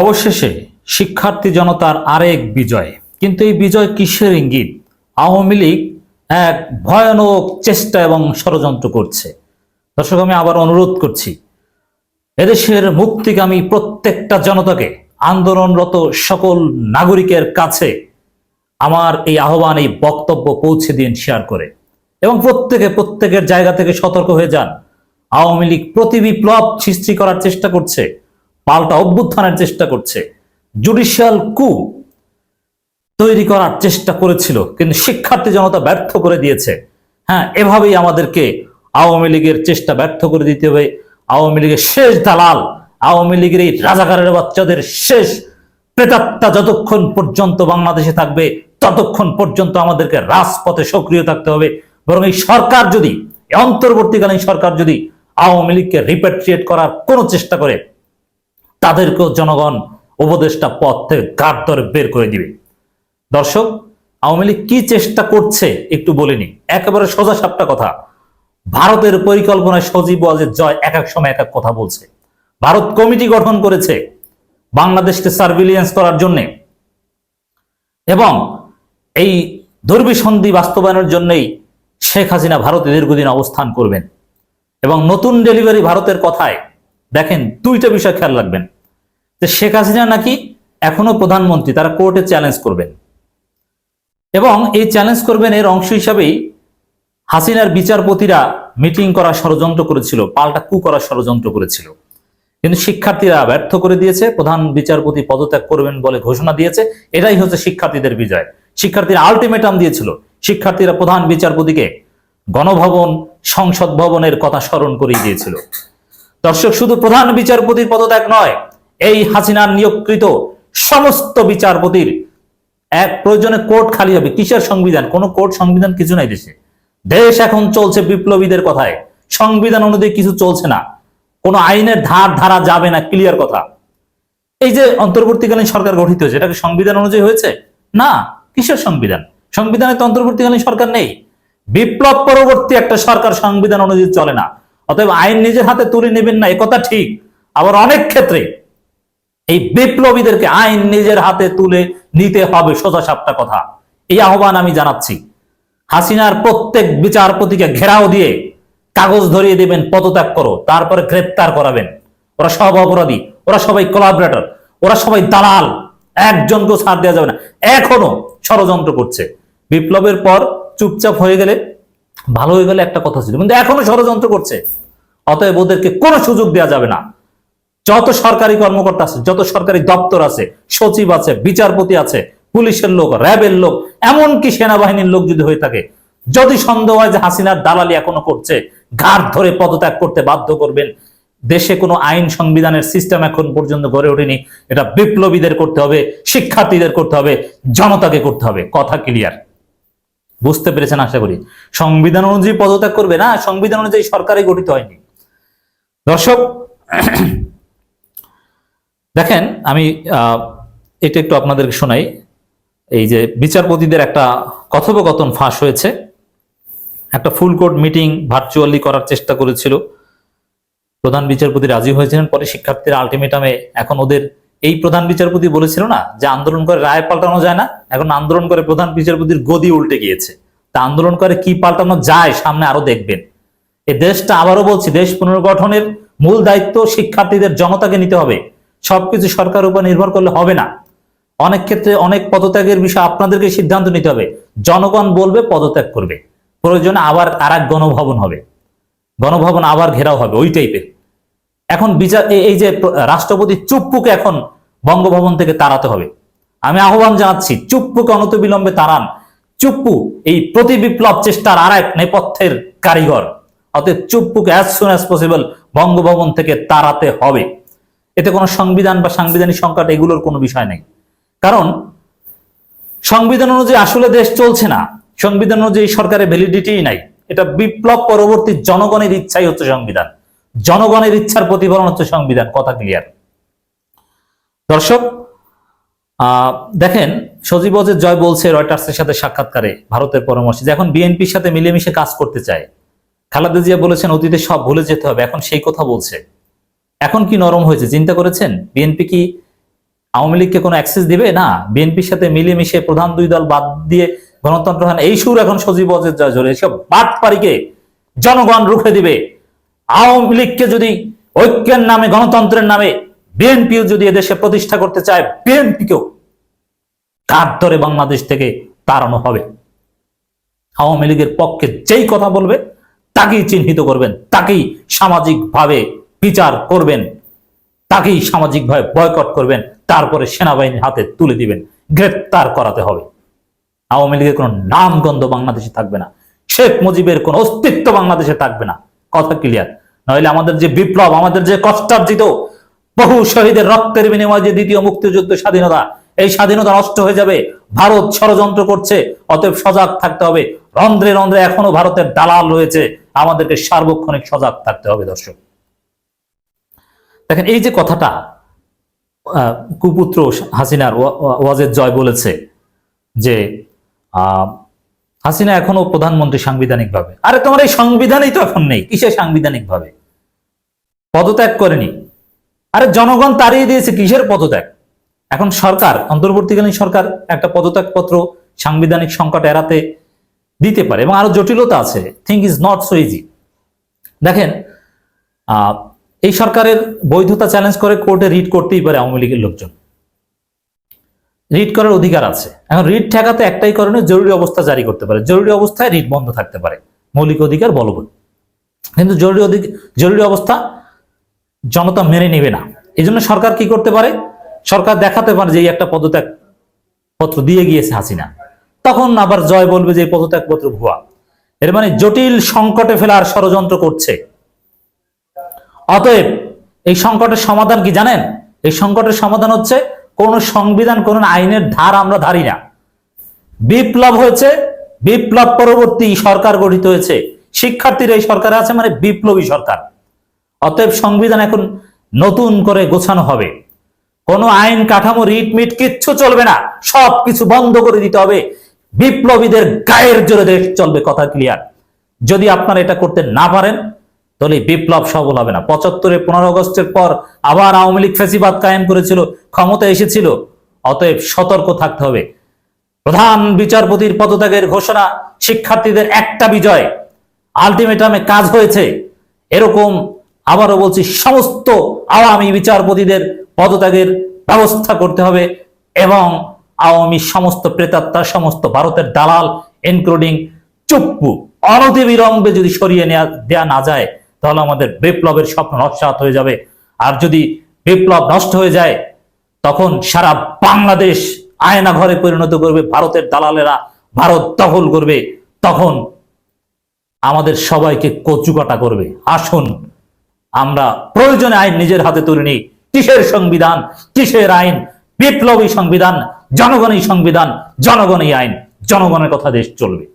অবশেষে শিক্ষার্থী জনতার আরেক বিজয়। কিন্তু এই বিজয় কিসের ইঙ্গিত? আওয়ামী লীগ এক ভয়ানক চেষ্টা এবং ষড়যন্ত্র করছে। দর্শক, আমি আবার অনুরোধ করছি, এদেশের মুক্তিগামী প্রত্যেকটা জনতাকে আন্দোলনরত সকল নাগরিকের কাছে আমার এই আহ্বান, এই বক্তব্য পৌঁছে দিন, শেয়ার করে। এবং প্রত্যেকে, প্রত্যেকের জায়গা থেকে সতর্ক হয়ে যান। আওয়ামী লীগ প্রতি বিপ্লব সৃষ্টি করার চেষ্টা করছে। পাল্টা অভ্যুত্থানের চেষ্টা করছে। জুডিশিয়াল কু তৈরি করার চেষ্টা করেছিল, কিন্তু শিক্ষার্থী জনতা ব্যর্থ করে দিয়েছে। হ্যাঁ এভাবেই আমাদেরকে আওয়ামী লীগের চেষ্টা ব্যর্থ করে দিতে হবে। আওয়ামী লীগের শেষ দালাল, আওয়ামী লীগের এই রাজাকারের বাচ্চাদের শেষ প্রেতাত্মা যতক্ষণ পর্যন্ত বাংলাদেশে থাকবে, ততক্ষণ পর্যন্ত আমাদেরকে রাজপথে সক্রিয় থাকতে হবে। বরং এই সরকার যদি অন্তর্বর্তীকালীন সরকার যদি আওয়ামী লীগকে রিপ্যাট্রিয়েট করার কোনো চেষ্টা করে তাদেরকেও জনগণ উপদেষ্টা পথ থেকে গাঢ় ধরে বের করে দিবে। দর্শক, আওয়ামী লীগ কি চেষ্টা করছে একটু বলিনি একেবারে সোজা সাপটা কথা। ভারতের পরিকল্পনায় সজীব ওয়াজের জয় এক এক সময় এক এক কথা বলছে। ভারত কমিটি গঠন করেছে বাংলাদেশকে সার্ভিলিয়েন্স করার জন্য। এবং এই দুর্বিসন্ধি বাস্তবায়নের জন্যই শেখ হাসিনা ভারতে দীর্ঘদিন অবস্থান করবেন। এবং নতুন ডেলিভারি ভারতের কথায় দেখেন দুইটা বিষয় খেয়াল রাখবেন। যে শেখ হাসিনা নাকি এখনও প্রধানমন্ত্রী, তারা কোর্টে চ্যালেঞ্জ করবেন। এবং এই চ্যালেঞ্জ করবেন এর অংশ হিসাবেই হাসিনার বিচারপতিরা মিটিং করার ষড়যন্ত্র করেছিল, পাল্টা কু করার ষড়যন্ত্র করেছিল। কিন্তু শিক্ষার্থীরা ব্যর্থ করে দিয়েছে, প্রধান বিচারপতি পদত্যাগ করবেন বলে ঘোষণা দিয়েছে, এটাই হচ্ছে শিক্ষার্থীদের বিজয়। শিক্ষার্থীরা আলটিমেটাম দিয়েছিল, শিক্ষার্থীরা প্রধান বিচারপতিকে গণভবন, সংসদ ভবনের কথা স্মরণ করিয়ে দিয়েছিল। দর্শক, শুধু প্রধান বিচারপতির পদত্যাগ নয় এই হাসিনার নিয়োগকৃত সমস্ত বিচারপতির এক প্রয়োজনে কোর্ট খালি হবে। কিসের সংবিধান? কোনো কোর্ট সংবিধান কিছু নাই দেশে। দেশ এখন চলছে বিপ্লবীদের কথায়। সংবিধান অনুযায়ী কিছু চলছে না। কোনো আইনের ধার ধারা যাবে না ক্লিয়ার কথা। এই যে অন্তর্বর্তীকালীন সরকার গঠিত হয়েছে, এটা কি সংবিধান অনুযায়ী হয়েছে? না, কিসের সংবিধান? সংবিধানে তো অন্তর্বর্তীকালীন সরকার নেই। বিপ্লব পরবর্তী একটা সরকার সংবিধান অনুযায়ী চলে না। অতএব আইন নিজের হাতে তুলে নেবেন না কথা ঠিক। আবার অনেক ক্ষেত্রে এই বিপ্লবীদেরকে আইন নিজের হাতে তুলে নিতে হবে সোজা সাপটা কথা। এই আহ্বান আমি জানাচ্ছি। হাসিনার প্রত্যেক বিচারপতিকে ঘেরাও দিয়ে কাগজ ধরিয়ে দেবেন, পদত্যাগ করো, তারপরে গ্রেপ্তার করাবেন। ওরা সব অপরাধী, ওরা সবাই কোলাবরেটর ওরা সবাই দালাল, একজনকেও ছাড় দেওয়া যাবে না। এখনও ষড়যন্ত্র করছে। বিপ্লবের পর চুপচাপ হয়ে গেলে ভালো হয়ে গেলে একটা কথা ছিল, কিন্তু এখনও ষড়যন্ত্র করছে। অতএব ওদেরকে কোনো সুযোগ দেওয়া যাবে না। যত সরকারি কর্মকর্তা আছে, যত সরকারি দপ্তর আছে, সচিব আছে, বিচারপতি আছে, পুলিশের লোক, র্যাবের লোক, এমনকি সেনাবাহিনীর লোক যদি হয়ে থাকে, যদি সন্দেহ হয় যে হাসিনার দালালি এখনও করছে, ঘাট ধরে পদত্যাগ করতে বাধ্য করবেন, দেশে কোনো আইন সংবিধানের সিস্টেম এখন পর্যন্ত গড়ে ওঠেনি, এটা বিপ্লবীদের করতে হবে, শিক্ষার্থীদের করতে হবে, জনতাকে করতে হবে, কথা ক্লিয়ার বুঝতে পেরেছেন আশা করি? সংবিধান অনুযায়ী পদত্যাগ করবে না, সংবিধান অনুযায়ী সরকারই গঠিত হয়নি। দর্শক দেখেন, আমি এটা একটু আপনাদেরকে শোনাই। এই যে বিচারপতিদের একটা কথোপকথন ফাঁস হয়েছে। একটা ফুল কোর্ট মিটিং ভার্চুয়ালি করার চেষ্টা করেছিল। প্রধান বিচারপতি রাজি হয়েছিলেন, পরে শিক্ষার্থীরা আলটিমেটামে এখন ওদের এই প্রধান বিচারপতি বলেছিল না যে আন্দোলন করে রায় পাল্টানো যায় না, এখন আন্দোলন করে প্রধান বিচারপতির গদি উল্টে গিয়েছে। তা আন্দোলন করে কি পাল্টানো যায় সামনে আরও দেখবেন। এই দেশটা আবারও বলছি, দেশ পুনর্গঠনের মূল দায়িত্ব শিক্ষার্থীদের, জনতাকে নিতে হবে। সবকিছু সরকার উপর নির্ভর করলে হবে না। অনেক ক্ষেত্রে অনেক পদত্যাগের বিষয় আপনাদেরকে সিদ্ধান্ত নিতে হবে। জনগণ বলবে, পদত্যাগ করবে। প্রয়োজনে আবার আর গণভবন হবে। গণভবন আবার ঘেরাও হবে, ওই টাইপের এখন বিচার এই- এই যে রাষ্ট্রপতি চুপ্পুকে এখন বঙ্গভবন থেকে তাড়াতে হবে। আমি আহ্বান জানাচ্ছি, চুপ্পুকে অনতবিলম্বে তাড়ান। চুপ্পু এই প্রতি বিপ্লব চেষ্টার আর এক নেপথ্যের কারিগর। অতএব চুপ্পুকে as soon as possible Bangabhaban থেকে তাড়াতে হবে। এতে কোনো সংবিধান বা সাংবিধানিক সংকট এগুলোর কোনো বিষয় নেই। কারণ সংবিধান অনুযায়ী আসলে দেশ চলছে না। সংবিধান অনুযায়ী সরকারের ভ্যালিডিটিই নাই। এটা বিপ্লব পরবর্তী জনগণের ইচ্ছাই হচ্ছে সংবিধান। জনগণের ইচ্ছার প্রতিফলন হচ্ছে সংবিধান, কথা ক্লিয়ার দর্শক দেখেন, সজীব ওয়াজেদ জয় বলছে রয়টার্সের সাথে সাক্ষাৎকারে ভারতের পরামর্শে যে এখন বিএনপির সাথে মিলেমিশে কাজ করতে চায়। খালেদা জিয়া বলেছেন, অতীতে সব ভুলে যেতে হবে। এখন সেই কথা বলছে। এখন কি নরম হয়েছে? চিন্তা করেছেন? বিএনপি কি আওয়ামী লীগকে কোনো অ্যাক্সেস দিবে? না বিএনপির সাথে মিলেমিশে প্রধান দুই দল বাদ দিয়ে গণতন্ত্র হয় এই সুর এখন সজীব অজের জয় জোরে এসব বাটপাড়িকে জনগণ রুখে দিবে। আওয়ামী লীগকে যদি ঐক্যের নামে, গণতন্ত্রের নামে বিএনপিও যদি এদেশে প্রতিষ্ঠা করতে চায় বিএনপিকেও কার ধরে বাংলাদেশ থেকে তাড়ানো হবে। আওয়ামী লীগের পক্ষে যেই কথা বলবে, তাকেই চিহ্নিত করবেন, তাকেই সামাজিকভাবে বিচার করবেন। তাকেই সামাজিকভাবে বয়কট করবেন। তারপরে সেনাবাহিনীর হাতে তুলে দিবেন। গ্রেপ্তার করাতে হবে। আওয়ামী লীগের কোনো নামগন্ধ বাংলাদেশে থাকবে না। শেখ মুজিবের কোনো অস্তিত্ব বাংলাদেশে থাকবে না। কথা ক্লিয়ার নইলে আমাদের যে বিপ্লব, আমাদের যে কষ্টার্জিত, বহু শহীদের রক্তের বিনিময়ে যে দ্বিতীয় মুক্তিযুদ্ধ স্বাধীনতা, এই স্বাধীনতা নষ্ট হয়ে যাবে। ভারত ষড়যন্ত্র করছে। অতএব সজাগ থাকতে হবে। রন্ধ্রে রন্ধ্রে এখনও ভারতের দালাল রয়েছে। আমাদেরকে সার্বক্ষণিক সজাগ থাকতে হবে, দর্শক। দেখেন, এই যে কথাটা কুপুত্র হাসিনার ওয়া- ওয়া- ওয়াজেদ জয় বলেছে যে হাসিনা এখনও প্রধানমন্ত্রী সাংবিধানিকভাবে। আরে, তোমার এই সংবিধানই তো এখন নেই। কিসে সাংবিধানিকভাবে? পদত্যাগ করেনি। আরে, জনগণ তাড়িয়ে দিয়েছে, কিসের পদত্যাগ? এখন সরকার, অন্তর্বর্তীকালীন সরকার একটা পদত্যাগ পত্র সাংবিধানিক সংকট এড়াতে দিতে পারে। এবং আরও জটিলতা আছে। Think is not so easy দেখেন এই সরকারের বৈধতা চ্যালেঞ্জ করে কোর্টে রিট করতেই পারে আওয়ামী লীগের লোকজন। রিট করার অধিকার আছে। এখন রিট ঠেকাতে একটাই কারণে জরুরি অবস্থা জারি করতে পারে। জরুরি অবস্থায় রিট বন্ধ থাকতে পারে। মৌলিক অধিকার বলবৎ। কিন্তু জরুরি অধিক, জরুরি অবস্থা জনতা মেনে নেবে না। এই জন্য সরকার কি করতে পারে? সরকার দেখাতে পারে যে এই একটা পদত্যাগ পত্র দিয়ে গিয়েছে হাসিনা। তখন আবার জয় বলবে যে পদত্যাগ পত্র ভুয়া। এর মানে জটিল সংকটে ফেলার ষড়যন্ত্র করছে। অতএব এই সংকটের সমাধান কি জানেন? এই সংকটের সমাধান হচ্ছে কোন সংবিধান, কোন আইনের ধার আমরা ধারি না। বিপ্লব হয়েছে, বিপ্লব পরবর্তী সরকার গঠিত হয়েছে। শিক্ষার্থীর এই সরকার আছে মানে বিপ্লবী সরকার। অতএব সংবিধান এখন নতুন করে গোছানো হবে। কোনো আইন কাঠামো রিটমিট কিচ্ছু চলবে না। সব কিছু বন্ধ করে দিতে হবে। বিপ্লবীদের গায়ের জোরে দেশ চলবে, কথা ক্লিয়ার। যদি আপনারা এটা করতে না পারেন তাহলে বিপ্লব সফল হবে না। পঁচাত্তরে পনেরো আগস্টের পর আবার আওয়ামী লীগ ফেসিবাদ কায়েম করেছিল ক্ষমতা এসেছিল, অতএব সতর্ক থাকতে হবে। প্রধান বিচারপতির পদত্যাগের ঘোষণা, শিক্ষার্থীদের একটা বিজয়, আলটিমেটামে কাজ হয়েছে। এরকম আবারও বলছি, সমস্ত আওয়ামী বিচারপতিদের পদত্যাগের ব্যবস্থা করতে হবে এবং আওয়ামী সমস্ত প্রেতাত্মা, সমস্ত ভারতের দালাল ইনক্লুডিং চুপ্পু, অনতিবিলম্বে যদি সরিয়ে নেওয়া দেয়া না যায় তাহলে আমাদের বিপ্লবের স্বপ্ন নস্বাত হয়ে যাবে। আর যদি বিপ্লব নষ্ট হয়ে যায়, তখন সারা বাংলাদেশ আয়না ঘরে পরিণত করবে, ভারতের দালালেরা ভারত দখল করবে। তখন আমাদের সবাইকে কচুকাটা করবে। আসুন, আমরা প্রয়োজনে আইন নিজের হাতে তুলে নিই। কিসের সংবিধান? কিসের আইন? বিপ্লবী সংবিধান, জনগণই সংবিধান, জনগণই আইন। জনগণের কথা দেশ চলবে।